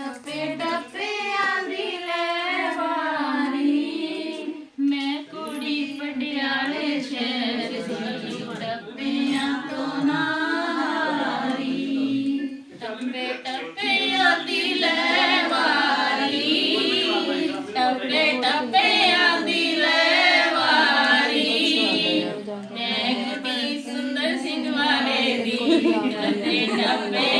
ਟੱਪੇ ਟੱਪਿਆਂ ਦੀ ਲੈ ਵਾਰੀ। ਮੈਂ ਕੁੜੀ ਪਟਿਆਲੇ ਸ਼ਹਿਰ ਦੀ ਟੱਪਿਆਂ ਤੋਂ ਨਾਰੀ। ਟੱਪੇ ਟੱਪਿਆਂ ਦੀ ਲੈ ਵਾਰੀ। ਟੱਪੇ ਟੱਪਿਆਂ ਦੀ ਲੈ ਵਾਰੀ। ਮੈਂ ਕੁੜੀ ਸੁੰਦਰ ਸਿੰਘ ਵਾਲੇ ਦੀ ਟੱਪੇ ਟੱਪਿਆਂ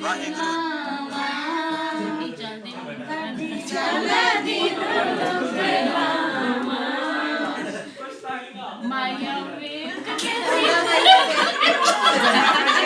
ਕਰਾਰਾਂ